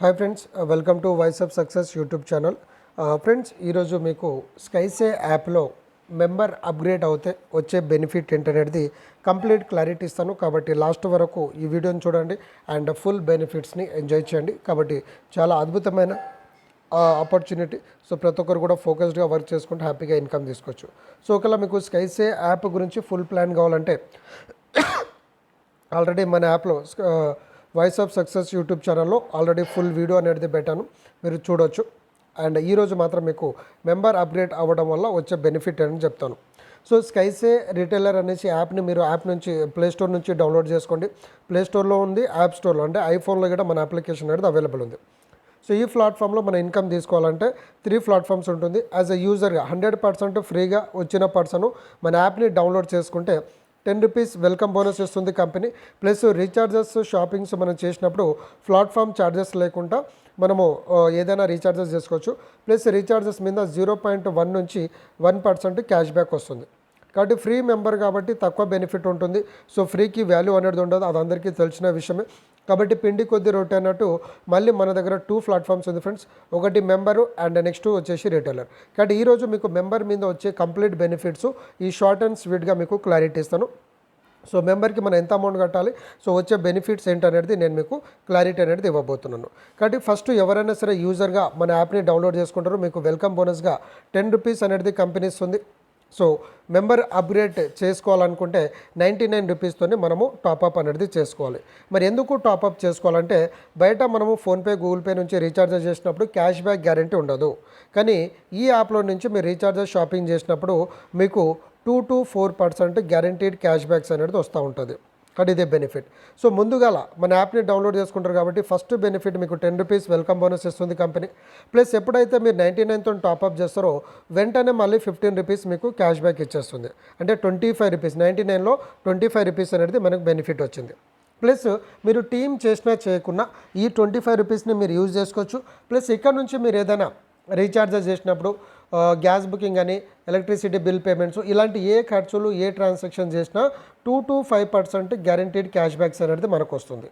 Hi friends welcome to voice of success YouTube channel friends ఈరోజు మీకు స్కైసే యాప్లో member upgrade అవుతే వచ్చే బెనిఫిట్ ఏంటనేది కంప్లీట్ క్లారిటీ ఇస్తాను. కాబట్టి లాస్ట్ వరకు ఈ వీడియోని చూడండి అండ్ ఫుల్ బెనిఫిట్స్ని ఎంజాయ్ చేయండి. కాబట్టి చాలా అద్భుతమైన ఆపర్చునిటీ సో ప్రతి ఒక్కరు కూడా ఫోకస్డ్గా వర్క్ చేసుకుంటూ హ్యాపీగా ఇన్కమ్ తీసుకోవచ్చు. సో ఒకవేళ మీకు స్కైసే యాప్ గురించి ఫుల్ ప్లాన్ కావాలంటే ఆల్రెడీ మన యాప్లో వాయిస్ ఆఫ్ సక్సెస్ యూట్యూబ్ ఛానల్లో ఆల్రెడీ ఫుల్ వీడియో అనేది పెట్టాను. మీరు చూడొచ్చు. అండ్ ఈరోజు మాత్రం మీకు మెంబర్ అప్గ్రేడ్ అవ్వడం వల్ల వచ్చే బెనిఫిట్ అని చెప్తాను. సో స్కైసే రిటైలర్ అనేసి యాప్ని మీరు యాప్ నుంచి ప్లే స్టోర్ నుంచి డౌన్లోడ్ చేసుకోండి. ప్లే స్టోర్లో ఉంది యాప్ స్టోర్లో అంటే ఐఫోన్లో కూడా మన అప్లికేషన్ అనేది అవైలబుల్ ఉంది. సో ఈ ప్లాట్ఫామ్లో మన ఇన్కమ్ తీసుకోవాలంటే త్రీ ప్లాట్ఫామ్స్ ఉంటుంది. యాజ్ అ యూజర్గా హండ్రెడ్ పర్సెంట్ ఫ్రీగా వచ్చిన పర్సన్ మన యాప్ని డౌన్లోడ్ చేసుకుంటే టెన్ రూపీస్ వెల్కమ్ బోనస్ ఇస్తుంది కంపెనీ. ప్లస్ రీఛార్జెస్ షాపింగ్స్ మనం చేసినప్పుడు ప్లాట్ఫామ్ ఛార్జెస్ లేకుండా మనము ఏదైనా రీఛార్జెస్ చేసుకోవచ్చు. ప్లస్ రీఛార్జెస్ మీద జీరో పాయింట్ వన్ నుంచి వన్ పర్సెంట్ క్యాష్ బ్యాక్ వస్తుంది. కాబట్టి ఫ్రీ మెంబర్ కాబట్టి తక్కువ బెనిఫిట్ ఉంటుంది. సో ఫ్రీకి వాల్యూ అనేది ఉండదు. అది అందరికీ తెలిసిన విషయమే. కాబట్టి పిండి కొద్ది రొట్టె అన్నట్టు మళ్ళీ మన దగ్గర టూ ప్లాట్ఫామ్స్ ఉంది ఫ్రెండ్స్ ఒకటి మెంబరు అండ్ నెక్స్ట్ వచ్చేసి రిటైలర్ కాబట్టి ఈరోజు మీకు మెంబర్ మీద వచ్చే కంప్లీట్ బెనిఫిట్స్ ఈ షార్ట్ అండ్ స్వీట్గా మీకు క్లారిటీ ఇస్తాను. సో మెంబర్కి మనం ఎంత అమౌంట్ కట్టాలి? సో వచ్చే బెనిఫిట్స్ ఏంటనేది నేను మీకు క్లారిటీ అనేది ఇవ్వబోతున్నాను. కాబట్టి ఫస్ట్ ఎవరైనా సరే యూజర్గా మన యాప్ని డౌన్లోడ్ చేసుకుంటారో మీకు వెల్కమ్ బోనస్గా టెన్ రూపీస్ అనేది కంపెనీస్ ఉంది సో మెంబర్ అప్గ్రేడ్ చేసుకోవాలనుకుంటే నైంటీ నైన్ రూపీస్తోనే మనము టాప్అప్ అనేది చేసుకోవాలి. మరి ఎందుకు టాప్అప్ చేసుకోవాలంటే బయట మనము ఫోన్పే గూగుల్ పే నుంచి రీఛార్జ్ చేసినప్పుడు క్యాష్ బ్యాక్ గ్యారంటీ ఉండదు. కానీ ఈ యాప్లో నుంచి మీరు రీఛార్జ్ షాపింగ్ చేసినప్పుడు మీకు two to four percent guaranteed cash backs అనేది వస్తూ ఉంటుంది. అది ఇదే బెనిఫిట్ సో ముందుగాల మన యాప్ని డౌన్లోడ్ చేసుకుంటారు కాబట్టి ఫస్ట్ బెనిఫిట్ మీకు టెన్ రూపీస్ వెల్కమ్ బోనస్ ఇస్తుంది కంపెనీ ప్లస్ ఎప్పుడైతే మీరు నైంటీ నైన్తో టాప్అప్ చేస్తారో వెంటనే మళ్ళీ ఫిఫ్టీన్ రూపీస్ మీకు క్యాష్ బ్యాక్ ఇచ్చేస్తుంది. అంటే ట్వంటీ ఫైవ్ రూపీస్ నైంటీ నైన్లో ట్వంటీ ఫైవ్ రూపీస్ అనేది మనకు బెనిఫిట్ వచ్చింది. ప్లస్ మీరు టీం చేసినా చేయకున్నా ఈ ట్వంటీ ఫైవ్ రూపీస్ని మీరు యూజ్ చేసుకోవచ్చు. ప్లస్ ఇక్కడ నుంచి మీరు ఏదైనా రీఛార్జెస్ చేసినప్పుడు గ్యాస్ బుకింగ్ అని ఎలక్ట్రిసిటీ బిల్ పేమెంట్స్ ఇలాంటి ఏ ఖర్చులు ఏ ట్రాన్సాక్షన్ చేసినా two to five percent guaranteed cash backs అనేది మనకు వస్తుంది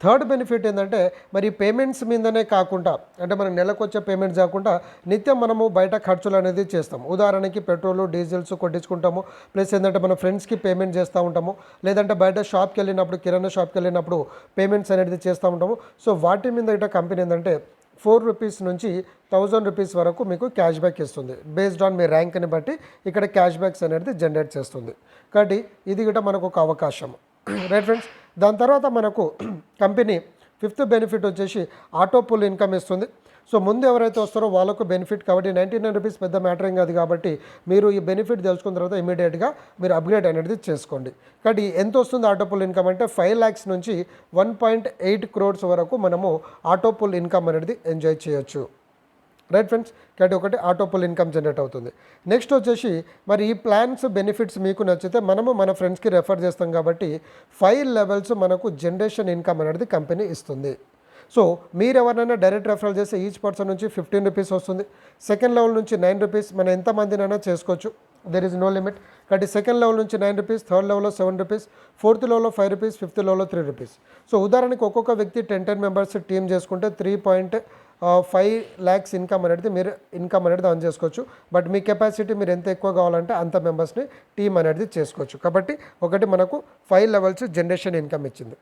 థర్డ్ బెనిఫిట్ ఏంటంటే మరి పేమెంట్స్ మీదనే కాకుండా అంటే మనం నెలకు వచ్చే పేమెంట్స్ కాకుండా నిత్యం మనము బయట ఖర్చులు అనేది చేస్తాం. ఉదాహరణకి పెట్రోల్ డీజిల్స్ కొట్టించుకుంటాము ప్లస్ ఏంటంటే మన ఫ్రెండ్స్కి పేమెంట్ చేస్తూ ఉంటాము లేదంటే బయట షాప్కి వెళ్ళినప్పుడు కిరాణా షాప్కి వెళ్ళినప్పుడు పేమెంట్స్ అనేది చేస్తూ ఉంటాము. సో వాటి మీద ఇట కంపెనీ ఏంటంటే ఫోర్ రూపీస్ నుంచి థౌజండ్ రూపీస్ వరకు మీకు క్యాష్ బ్యాక్ ఇస్తుంది. బేస్డ్ ఆన్ మీ ర్యాంక్ని బట్టి ఇక్కడ క్యాష్ బ్యాక్స్ అనేది జనరేట్ చేస్తుంది. కాబట్టి ఇది కూడా మనకు ఒక అవకాశం. రైట్ ఫ్రెండ్స్ దాని తర్వాత మనకు కంపెనీ ఫిఫ్త్ బెనిఫిట్ వచ్చేసి ఆటో పుల్ ఇన్కమ్ ఇస్తుంది. సో ముందు ఎవరైతే వస్తారో వాళ్ళకు బెనిఫిట్ కాబట్టి నైంటీ నైన్ రూపీస్ పెద్ద మ్యాటరింగ్ అది కాదు కాబట్టి మీరు ఈ బెనిఫిట్ తెలుసుకున్న తర్వాత ఇమీడియట్గా మీరు అప్గ్రేడ్ అనేది చేసుకోండి. కాబట్టి ఎంత వస్తుంది ఆటోపుల్ ఇన్కమ్ అంటే ఫైవ్ ల్యాక్స్ నుంచి వన్ పాయింట్ ఎయిట్ క్రోడ్స్ వరకు మనము ఆటోపుల్ ఇన్కమ్ అనేది ఎంజాయ్ చేయొచ్చు. రైట్ ఫ్రెండ్స్ కాబట్టి ఒకటి ఆటోపుల్ ఇన్కమ్ జనరేట్ అవుతుంది. నెక్స్ట్ వచ్చేసి మరి ఈ ప్లాన్స్ బెనిఫిట్స్ మీకు నచ్చితే మనము మన ఫ్రెండ్స్కి రెఫర్ చేస్తాం కాబట్టి ఫైవ్ లెవెల్స్ మనకు జనరేషన్ ఇన్కమ్ అనేది కంపెనీ ఇస్తుంది. సో మీరు ఎవరైనా డైరెక్ట్ రెఫరల్ చేస్తే ఈచ్ పర్సన్ నుంచి ఫిఫ్టీన్ రూపీస్ వస్తుంది. సెకండ్ లెవెల్ నుంచి నైన్ రూపీస్ మనం ఎంతమందినైనా చేసుకోవచ్చు. దెర్ ఇస్ నో లిమిట్ కాబట్టి సెకండ్ లెవెల్ నుంచి నైన్ రూపీస్ థర్డ్ లెవెల్లో సెవెన్ రూపీస్ ఫోర్త్ లెవెల్లో ఫైవ్ రూపీస్ ఫిఫ్త్ లెవెల్లో త్రీ రూపీస్. సో ఉదాహరణకి ఒక్కొక్క వ్యక్తి టెన్ టెన్ మెంబర్స్ టీమ్ చేసుకుంటే three point five lakhs income అనేది మీరు ఇన్కమ్ అనేది ఆన్ చేసుకోవచ్చు. బట్ మీ కెపాసిటీ మీరు ఎంత ఎక్కువ కావాలంటే అంత మెంబర్స్ని టీమ్ అనేది చేసుకోవచ్చు. కాబట్టి ఒకటి మనకు ఫైవ్ లెవెల్స్ జనరేషన్ ఇన్కమ్ ఇచ్చింది.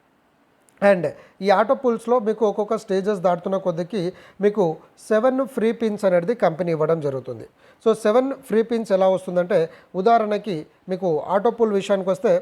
అండ్ ఈ ఆటో పుల్స్లో మీకు ఒక్కొక్క స్టేజెస్ దాటుతున్న కొద్దికి మీకు సెవెన్ ఫ్రీ పిన్స్ అనేది కంపెనీ ఇవ్వడం జరుగుతుంది. సో సెవెన్ ఫ్రీ పిన్స్ ఎలా వస్తుందంటే ఉదాహరణకి మీకు ఆటో పుల్ విషయానికి వస్తే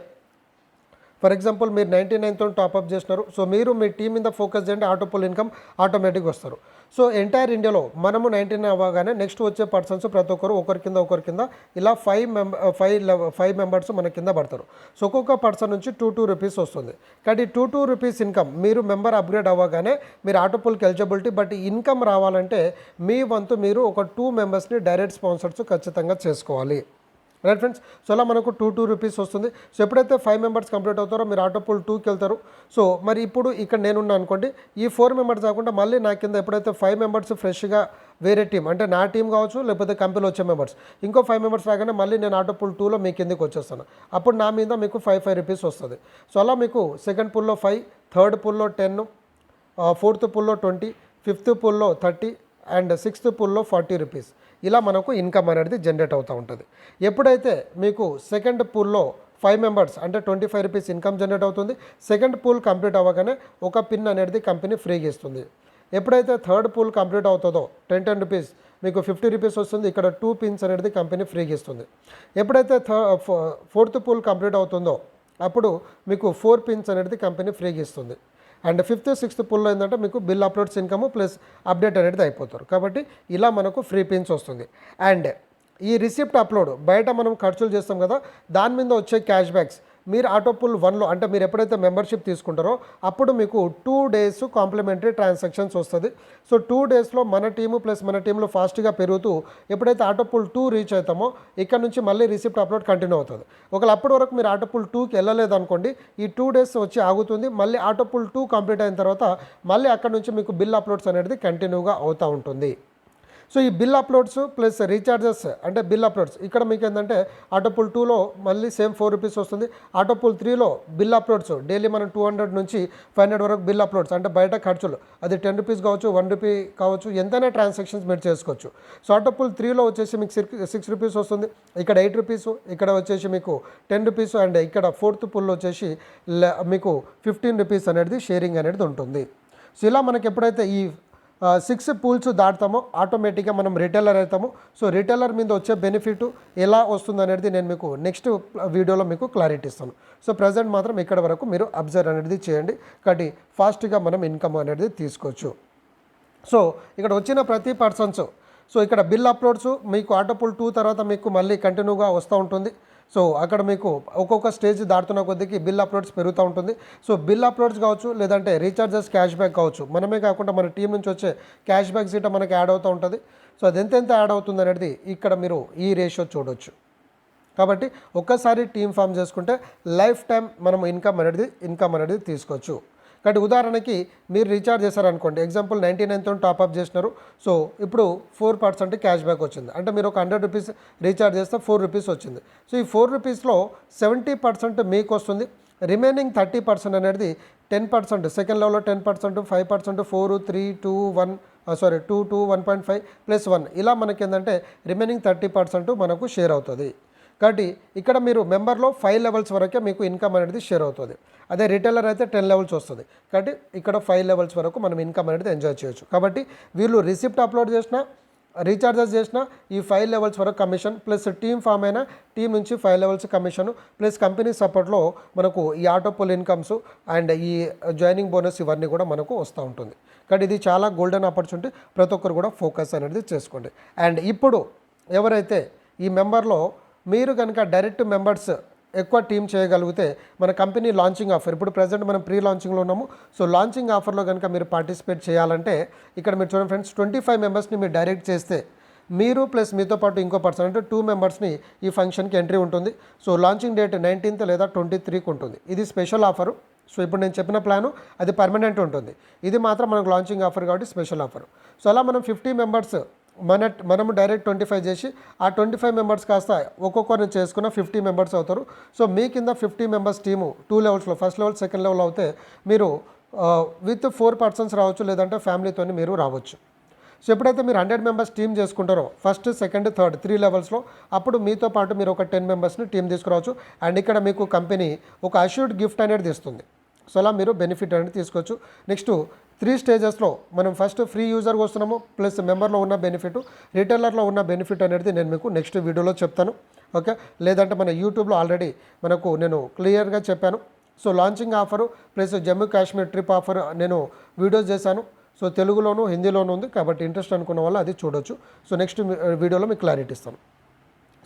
ఫర్ ఎగ్జాంపుల్ మీరు నైంటీ నైన్తో టాప్అప్ చేసినారు సో మీరు మీ టీం మీద ఫోకస్ చేయండి ఆటో పుల్ ఇన్కమ్ ఆటోమేటిక్ వస్తారు. సో ఎంటైర్ ఇండియాలో మనము నైన్టీన్ అవ్వగానే నెక్స్ట్ వచ్చే పర్సన్స్ ప్రతి ఒక్కరు ఒకరి కింద ఒకరి కింద ఇలా five member five five members మన కింద పడతారు. సో ఒక్కొక్క పర్సన్ నుంచి టూ టూ రూపీస్ వస్తుంది. కానీ టూ టూ రూపీస్ ఇన్కమ్ మీరు మెంబర్ అప్గ్రేడ్ అవ్వగానే మీరు ఆటోపుల్కి ఎలిజిబిలిటీ బట్ ఇన్కమ్ రావాలంటే మీ వంతు మీరు ఒక టూ మెంబర్స్ని డైరెక్ట్ స్పాన్సర్స్ ఖచ్చితంగా చేసుకోవాలి. రైట్ ఫ్రెండ్స్ సో అలా మనకు టూ టూ రూపీస్ వస్తుంది. సో ఎప్పుడైతే ఫైవ్ మెంబర్స్ కంప్లీట్ అవుతారో మీరు ఆటో పూల్ టూకి వెళ్తారు. సో మరి ఇప్పుడు ఇక్కడ నేనున్నా అనుకోండి ఈ ఫోర్ మెంబర్స్ కాకుండా మళ్ళీ నా కింద ఎప్పుడైతే ఫైవ్ మెంబర్స్ ఫ్రెష్గా వేరే టీం అంటే నా టీం కావచ్చు లేకపోతే కంపెనీలో వచ్చే మెంబర్స్ ఇంకో ఫైవ్ మెంబర్స్ రాగానే మళ్ళీ నేను ఆటో పూల్ టూలో మీ కిందకి వచ్చేస్తాను. అప్పుడు నా మీద మీకు ఫైవ్ ఫైవ్ రూపీస్ వస్తుంది. సో అలా మీకు సెకండ్ పూల్లో ఫైవ్ థర్డ్ పూల్లో టెన్ ఫోర్త్ పుల్లో ట్వంటీ ఫిఫ్త్ పూల్లో థర్టీ అండ్ సిక్స్త్ పూల్లో ఫార్టీ రూపీస్ ఇలా మనకు ఇన్కమ్ అనేది జనరేట్ అవుతూ ఉంటుంది. ఎప్పుడైతే మీకు సెకండ్ పూల్లో ఫైవ్ మెంబర్స్ అంటే twenty five rupees income generate అవుతుంది సెకండ్ పూల్ కంప్లీట్ అవ్వగానే ఒక పిన్ అనేది కంపెనీ ఫ్రీగా ఇస్తుంది ఎప్పుడైతే థర్డ్ పూల్ కంప్లీట్ అవుతుందో టెన్ టెన్ రూపీస్ మీకు ఫిఫ్టీ రూపీస్ వస్తుంది ఇక్కడ టూ పిన్స్ అనేది కంపెనీ ఫ్రీగా ఇస్తుంది ఎప్పుడైతే ఫోర్త్ పూల్ కంప్లీట్ అవుతుందో అప్పుడు మీకు ఫోర్ పిన్స్ అనేది కంపెనీ ఫ్రీగా ఇస్తుంది అండ్ ఫిఫ్త్ సిక్స్త్ పుల్లో ఏంటంటే మీకు bill uploads income plus update అనేది అయిపోతారు. కాబట్టి ఇలా మనకు ఫ్రీ పిన్స్ వస్తుంది. అండ్ ఈ రిసిప్ట్ అప్లోడ్ బయట మనం ఖర్చులు చేస్తాం కదా దాని మీద వచ్చే క్యాష్ బ్యాక్స్ మీరు ఆటో పుల్ వన్లో అంటే మీరు ఎప్పుడైతే మెంబర్షిప్ తీసుకుంటారో అప్పుడు మీకు టూ డేస్ కాంప్లిమెంటరీ ట్రాన్సాక్షన్స్ వస్తుంది. సో టూ డేస్లో మన టీము ప్లస్ మన టీంలో ఫాస్ట్గా పెరుగుతూ ఎప్పుడైతే ఆటో పుల్ టూ రీచ్ అవుతామో ఇక్కడ నుంచి మళ్ళీ రిసిప్ట్ అప్లోడ్ కంటిన్యూ అవుతుంది. ఒకవేళ అప్పటి వరకు మీరు ఆటో పుల్ టూకి వెళ్ళలేదు అనుకోండి ఈ టూ డేస్ వచ్చి ఆగుతుంది మళ్ళీ ఆటో పుల్ టూ కంప్లీట్ అయిన తర్వాత మళ్ళీ అక్కడ నుంచి మీకు బిల్ అప్లోడ్స్ అనేది కంటిన్యూగా అవుతూ ఉంటుంది. సో ఈ బిల్ అప్లోడ్స్ ప్లస్ రీఛార్జెస్ అంటే బిల్ అప్లోడ్స్ ఇక్కడ మీకు ఏంటంటే ఆటోపుల్ టూలో మళ్ళీ సేమ్ ఫోర్ రూపీస్ వస్తుంది. ఆటోపుల్ త్రీలో బిల్ అప్లోడ్స్ డైలీ మనం టూ హండ్రెడ్ నుంచి ఫైవ్ హండ్రెడ్ వరకు బిల్ అప్లోడ్స్ అంటే బయట ఖర్చులు అది టెన్ రూపీస్ కావచ్చు వన్ రూపీ కావచ్చు ఎంతైనా ట్రాన్సాక్షన్స్ మీరు చేసుకోవచ్చు. సో ఆటోపుల్ త్రీలో వచ్చేసి మీకు సిక్స్ సిక్స్ రూపీస్ వస్తుంది ఇక్కడ ఎయిట్ రూపీస్ ఇక్కడ వచ్చేసి మీకు టెన్ రూపీస్ అండ్ ఇక్కడ ఫోర్త్ పుల్ వచ్చేసి మీకు ఫిఫ్టీన్ రూపీస్ అనేది షేరింగ్ అనేది ఉంటుంది. సో ఇలా మనకి ఎప్పుడైతే ఈ సిక్స్ పూల్స్ దాటుతామో ఆటోమేటిక్గా మనం రిటైలర్ అవుతాము. సో రిటైలర్ మీద వచ్చే బెనిఫిట్ ఎలా వస్తుంది అనేది నేను మీకు నెక్స్ట్ వీడియోలో మీకు క్లారిటీ ఇస్తాను. సో ప్రజెంట్ మాత్రం ఇక్కడ వరకు మీరు అబ్జర్వ్ అనేది చేయండి. కాబట్టి ఫాస్ట్గా మనం ఇన్కమ్ అనేది తీసుకోవచ్చు. సో ఇక్కడ వచ్చిన ప్రతి పర్సన్స్ సో ఇక్కడ బిల్ అప్లోడ్స్ మీకు ఆటోపుల్ టూ తర్వాత మీకు మళ్ళీ కంటిన్యూగా వస్తూ ఉంటుంది. సో అక్కడ మీకు ఒక్కొక్క స్టేజ్ దాటుతున్న కొద్దికి బిల్ అప్లోడ్స్ పెరుగుతూ ఉంటుంది. సో బిల్ అప్లోడ్స్ కావచ్చు లేదంటే రీఛార్జెస్ క్యాష్ బ్యాక్ కావచ్చు. మనమే కాకుండా మన టీం నుంచి వచ్చే క్యాష్ బ్యాక్ సీట మనకి యాడ్ అవుతూ ఉంటుంది. సో అది ఎంతెంత యాడ్ అవుతుంది అనేది ఇక్కడ మీరు ఈ రేషియో చూడొచ్చు. కాబట్టి ఒక్కసారి టీం ఫామ్ చేసుకుంటే లైఫ్ టైం మనం ఇన్కమ్ అనేది ఇన్కమ్ అనేది తీసుకోవచ్చు. కాబట్టి ఉదాహరణకి మీరు రీఛార్జ్ చేశారనుకోండి ఎగ్జాంపుల్ నైంటీ నైన్తో టాప్అప్ చేసినారు. సో ఇప్పుడు ఫోర్ పర్సెంట్ క్యాష్ బ్యాక్ వచ్చింది. అంటే మీరు ఒక హండ్రెడ్ రూపీస్ రీఛార్జ్ చేస్తే ఫోర్ రూపీస్ వచ్చింది. సో ఈ ఫోర్ రూపీస్లో సెవెంటీ పర్సెంట్ మీకు వస్తుంది. రిమైనింగ్ థర్టీ పర్సెంట్ అనేది టెన్ పర్సెంట్ సెకండ్ లెవెల్లో ten percent five percent four three two one sorry two two one point five plus one ఇలా మనకి ఏంటంటే రిమైనింగ్ థర్టీ పర్సెంట్ మనకు షేర్ అవుతుంది. కాబట్టి ఇక్కడ మీరు మెంబర్లో ఫైవ్ లెవెల్స్ వరకే మీకు ఇన్కమ్ అనేది షేర్ అవుతుంది. అదే రిటైలర్ అయితే టెన్ లెవెల్స్ వస్తుంది. కాబట్టి ఇక్కడ ఫైవ్ లెవెల్స్ వరకు మనం ఇన్కమ్ అనేది ఎంజాయ్ చేయొచ్చు. కాబట్టి వీళ్ళు రిసిప్ట్ అప్లోడ్ చేసినా రీఛార్జెస్ చేసిన ఈ ఫైవ్ లెవెల్స్ వరకు కమిషన్ ప్లస్ టీమ్ ఫామ్ అయినా టీం నుంచి five levels commission plus company సపోర్ట్లో మనకు ఈ ఆటోపోల్ ఇన్కమ్స్ అండ్ ఈ జాయినింగ్ బోనస్ ఇవన్నీ కూడా మనకు వస్తూ ఉంటుంది. కానీ ఇది చాలా గోల్డెన్ ఆపర్చునిటీ. ప్రతి ఒక్కరు కూడా ఫోకస్ అనేది చేసుకోండి. అండ్ ఇప్పుడు ఎవరైతే ఈ మెంబర్లో మీరు కనుక డైరెక్ట్ మెంబర్స్ ఎక్కువ టీం చేయగలిగితే మన కంపెనీ లాంచింగ్ ఆఫర్. ఇప్పుడు ప్రజెంట్ మనం ప్రీ లాంచింగ్లో ఉన్నాము. సో లాంచింగ్ ఆఫర్లో కనుక మీరు పార్టిసిపేట్ చేయాలంటే ఇక్కడ మీరు చూడండి ఫ్రెండ్స్ ట్వంటీ ఫైవ్ మెంబర్స్ని మీరు డైరెక్ట్ చేస్తే మీరు ప్లస్ మీతో పాటు ఇంకో పర్సన్ అంటే టూ మెంబర్స్ని ఈ ఫంక్షన్కి ఎంట్రీ ఉంటుంది. సో లాంచింగ్ డేట్ నైన్టీన్త్ లేదా ట్వంటీ త్రీకి ఉంటుంది. ఇది స్పెషల్ ఆఫరు. సో ఇప్పుడు నేను చెప్పిన ప్లాను అది పర్మనెంట్ ఉంటుంది. ఇది మాత్రం మనకు లాంచింగ్ ఆఫర్ కాబట్టి స్పెషల్ ఆఫర్. సో అలా మనం ఫిఫ్టీ మెంబర్స్ మన మనము డైరెక్ట్ ట్వంటీ ఫైవ్ చేసి ఆ ట్వంటీ ఫైవ్ మెంబర్స్ కాస్త ఒక్కొక్కరిని చేసుకున్న ఫిఫ్టీ మెంబర్స్ అవుతారు. సో మీ కింద ఫిఫ్టీ మెంబర్స్ టీము టూ లెవెల్స్లో ఫస్ట్ లెవెల్ సెకండ్ లెవెల్ అవుతే మీరు విత్ ఫోర్ పర్సన్స్ రావచ్చు లేదంటే ఫ్యామిలీతో మీరు రావచ్చు. సో ఎప్పుడైతే మీరు హండ్రెడ్ మెంబర్స్ టీమ్ చేసుకుంటారో ఫస్ట్ సెకండ్ థర్డ్ త్రీ లెవెల్స్లో అప్పుడు మీతో పాటు మీరు ఒక టెన్ మెంబర్స్ని టీం తీసుకురావచ్చు. అండ్ ఇక్కడ మీకు కంపెనీ ఒక అష్యూర్డ్ గిఫ్ట్ అనేది ఇస్తుంది సో అలా మీరు బెనిఫిట్ అనేది తీసుకోవచ్చు. నెక్స్ట్ త్రీ స్టేజెస్లో మనం ఫస్ట్ ఫ్రీ యూజర్గా వస్తున్నాము ప్లస్ మెంబర్లో ఉన్న బెనిఫిట్ రిటైలర్లో ఉన్న బెనిఫిట్ అనేది నేను మీకు నెక్స్ట్ వీడియోలో చెప్తాను. ఓకే? లేదంటే మన యూట్యూబ్లో ఆల్రెడీ మనకు నేను క్లియర్గా చెప్పాను. So launching offer plus Jammu Kashmir trip offer నేను వీడియోస్ చేశాను. సో తెలుగులోను హిందీలోనూ ఉంది కాబట్టి ఇంట్రెస్ట్ అనుకున్న వాళ్ళు అది చూడొచ్చు. సో నెక్స్ట్ వీడియోలో మీకు క్లారిటీ ఇస్తాను.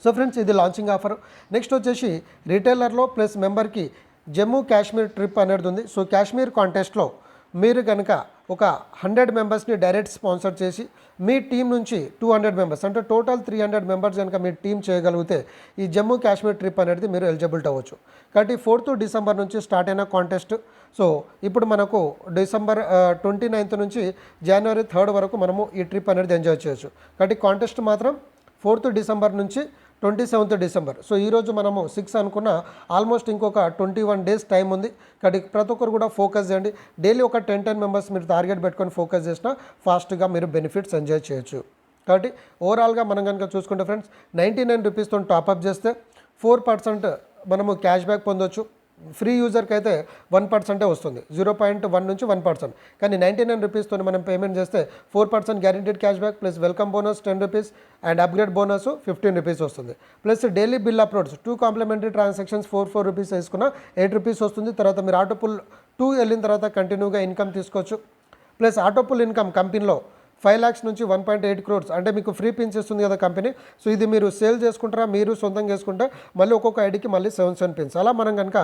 సో ఫ్రెండ్స్ ఇది లాంచింగ్ ఆఫర్. నెక్స్ట్ వచ్చేసి రిటైలర్లో ప్లస్ మెంబర్కి జమ్మూ కాశ్మీర్ ట్రిప్ అనేది ఉంది. సో కాశ్మీర్ కాంటెస్ట్లో మీరు కనుక ఒక హండ్రెడ్ మెంబర్స్ని డైరెక్ట్ స్పాన్సర్ చేసి మీ టీం నుంచి టూ హండ్రెడ్ మెంబర్స్ అంటే టోటల్ త్రీ హండ్రెడ్ మెంబర్స్ కనుక మీ టీం చేయగలిగితే ఈ జమ్మూ కాశ్మీర్ ట్రిప్ అనేది మీరు ఎలిజిబుల్ అవ్వచ్చు. కాబట్టి ఫోర్త్ డిసెంబర్ నుంచి స్టార్ట్ అయిన కాంటెస్ట్. సో ఇప్పుడు మనకు డిసెంబర్ ట్వంటీ నైన్త్ నుంచి జనవరి థర్డ్ వరకు మనము ఈ ట్రిప్ అనేది ఎంజాయ్ చేయొచ్చు. కాబట్టి కాంటెస్ట్ మాత్రం ఫోర్త్ డిసెంబర్ నుంచి ట్వంటీ సెవెంత్ డిసెంబర్. సో ఈరోజు మనము సిక్స్ అనుకున్న ఆల్మోస్ట్ ఇంకొక ట్వంటీ వన్ డేస్ టైం ఉంది. కాబట్టి ప్రతి ఒక్కరు కూడా ఫోకస్ చేయండి. డైలీ ఒక టెన్ టెన్ మెంబర్స్ మీరు టార్గెట్ పెట్టుకొని ఫోకస్ చేసినా ఫాస్ట్గా మీరు బెనిఫిట్స్ ఎంజాయ్ చేయొచ్చు. కాబట్టి ఓవరాల్గా మనం కనుక చూసుకుంటే ఫ్రెండ్స్ నైంటీ నైన్ రూపీస్తో టాప్అప్ చేస్తే ఫోర్ పర్సెంట్ మనము క్యాష్ బ్యాక్ పొందొచ్చు. ఫ్రీ యూజర్కి అయితే వన్ పర్సెంటే వస్తుంది. జీరో పాయింట్ వన్ నుంచి వన్ పర్సెంట్. కానీ నైంటీ నైన్ రూపీస్తో మనం పేమెంట్ చేస్తే four percent guaranteed cash back plus welcome bonus ten rupees and upgrade bonus fifteen rupees వస్తుంది. Plus daily bill uploads two complimentary transactions four four rupees వేసుకున్న eight rupees వస్తుంది. తర్వాత మీరు auto pull two వెళ్ళిన తర్వాత కంటిన్యూగా income తీసుకోవచ్చు. Plus auto pull income కంపెనీలో ఫైవ్ ల్యాక్స్ నుంచి వన్ పాయింట్ ఎయిట్ క్రోర్స్. అంటే మీకు ఫ్రీ పిన్స్ ఇస్తుంది కదా కంపెనీ. సో ఇది మీరు సేల్ చేసుకుంటారా? మీరు సొంతంగా చేసుకుంటే మళ్ళీ ఒక్కొక్క ఐడికి మళ్ళీ సెవెన్ సెవెన్ పిన్స్. అలా మనం కనుక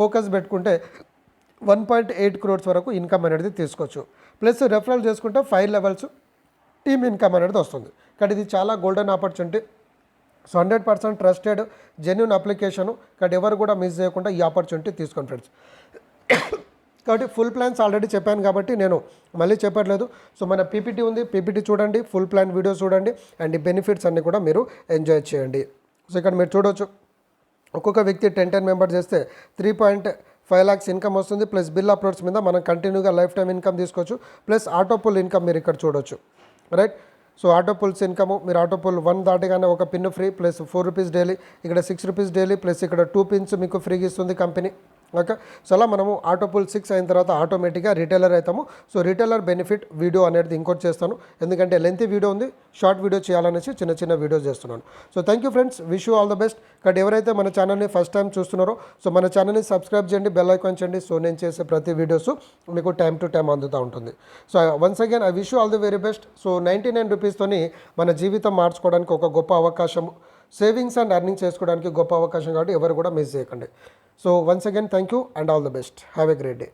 ఫోకస్ పెట్టుకుంటే వన్ పాయింట్ ఎయిట్ క్రోర్స్ వరకు ఇన్కమ్ అనేది తీసుకోవచ్చు. ప్లస్ రెఫరల్ చేసుకుంటే ఫైవ్ లెవెల్స్ టీమ్ ఇన్కమ్ అనేది వస్తుంది. కాబట్టి ఇది చాలా golden opportunity so hundred percent trusted genuine application. కాబట్టి ఎవరు కూడా మిస్ చేయకుండా ఈ ఆపర్చునిటీ తీసుకోండి ఫ్రెండ్స్ కాబట్టి ఫుల్ ప్లాన్స్ ఆల్రెడీ చెప్పాను కాబట్టి నేను మళ్ళీ చెప్పట్లేదు. సో మన పీపీటీ ఉంది. పీపీటీ చూడండి ఫుల్ ప్లాన్ వీడియో చూడండి అండ్ ఈ బెనిఫిట్స్ అన్నీ కూడా మీరు ఎంజాయ్ చేయండి. సో ఇక్కడ మీరు చూడవచ్చు ఒక్కొక్క వ్యక్తి టెన్ టెన్ మెంబర్స్ చేస్తే three point five lakhs income వస్తుంది. ప్లస్ బిల్ అప్లోడ్స్ మీద మనం కంటిన్యూగా లైఫ్ టైం ఇన్కమ్ తీసుకోవచ్చు. ప్లస్ ఆటోపుల్ ఇన్కమ్ మీరు ఇక్కడ చూడొచ్చు. Right so auto pools income మీరు ఆటోపుల్ వన్ దాటగానే ఒక pin free plus four rupees daily ఇక్కడ సిక్స్ రూపీస్ డైలీ ప్లస్ ఇక్కడ టూ పిన్స్ మీకు ఫ్రీగా ఇస్తుంది కంపెనీ ఓకే? సో అలా మనము ఆటో పుల్ సిక్స్ అయిన తర్వాత ఆటోమేటిక్గా రిటైలర్ అవుతాము. సో రిటైలర్ బెనిఫిట్ వీడియో అనేది ఇంకోటి చేస్తాను. ఎందుకంటే లెంతీ వీడియో ఉంది షార్ట్ వీడియో చేయాలనేసి చిన్న చిన్న వీడియోస్ చేస్తున్నాను. So thank you friends wish you all the best. But ఎవరైతే మన ఛానల్ని ఫస్ట్ టైం చూస్తున్నారో సో మన ఛానల్ని సబ్స్క్రైబ్ చేయండి బెల్ ఐకాన్ చేయండి. సో నేను చేసే ప్రతి వీడియోస్ మీకు టైం టు టైం అందుతూ ఉంటుంది. So once again I wish you all the very best. So ninety nine రూపీస్తోని మన జీవితం మార్చుకోవడానికి ఒక గొప్ప అవకాశం సేవింగ్స్ అండ్ అర్నింగ్ చేసుకోవడానికి గొప్ప అవకాశం కాబట్టి ఎవరు కూడా మిస్ చేయకండి. So, once again thank you and all the best. Have a great day.